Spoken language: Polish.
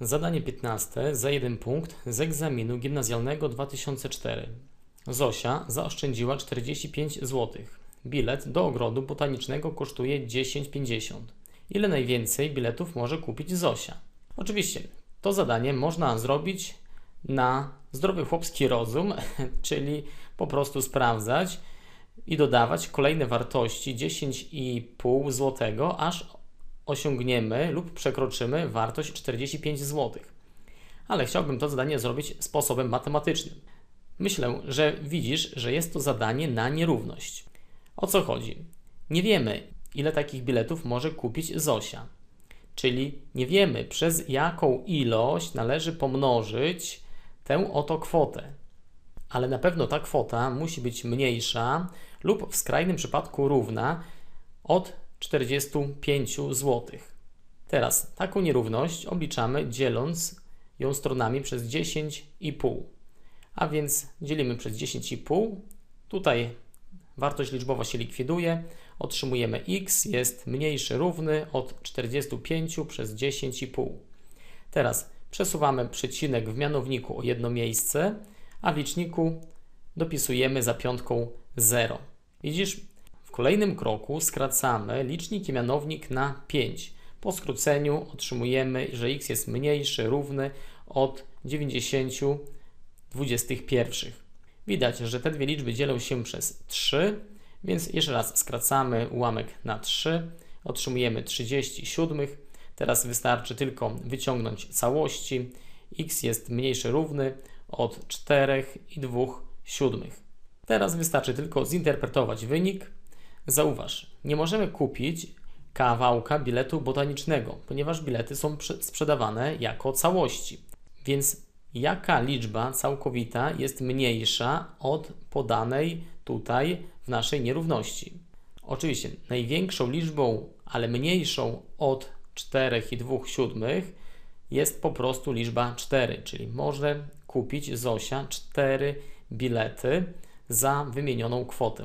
Zadanie 15 za jeden punkt z egzaminu gimnazjalnego 2004. Zosia zaoszczędziła 45 zł. Bilet do ogrodu botanicznego kosztuje 10,50. Ile najwięcej biletów może kupić Zosia? Oczywiście, to zadanie można zrobić na zdrowy chłopski rozum, czyli po prostu sprawdzać i dodawać kolejne wartości 10,5 zł, aż osiągniemy lub przekroczymy wartość 45 zł. Ale chciałbym to zadanie zrobić sposobem matematycznym. Myślę, że widzisz, że jest to zadanie na nierówność. O co chodzi? Nie wiemy, ile takich biletów może kupić Zosia. Czyli nie wiemy, przez jaką ilość należy pomnożyć tę oto kwotę. Ale na pewno ta kwota musi być mniejsza lub w skrajnym przypadku równa od 45 zł. Teraz taką nierówność obliczamy dzieląc ją stronami przez 10,5. A więc dzielimy przez 10,5. Tutaj wartość liczbowa się likwiduje. Otrzymujemy x jest mniejszy równy od 45 przez 10,5. Teraz przesuwamy przecinek w mianowniku o jedno miejsce, a w liczniku dopisujemy za piątką 0. Widzisz, kolejnym kroku skracamy licznik i mianownik na 5. Po skróceniu otrzymujemy, że x jest mniejszy, równy od 90 21. Widać, że te dwie liczby dzielą się przez 3, więc jeszcze raz skracamy ułamek na 3. Otrzymujemy 37. Teraz wystarczy tylko wyciągnąć całości. x jest mniejszy, równy od 4 i 2 siódmych. Teraz wystarczy tylko zinterpretować wynik. Zauważ, nie możemy kupić kawałka biletu botanicznego, ponieważ bilety są prze- sprzedawane jako całości. Więc jaka liczba całkowita jest mniejsza od podanej tutaj w naszej nierówności? Oczywiście największą liczbą, ale mniejszą od 4,2 siódmych jest po prostu liczba 4, czyli może kupić Zosia 4 bilety za wymienioną kwotę.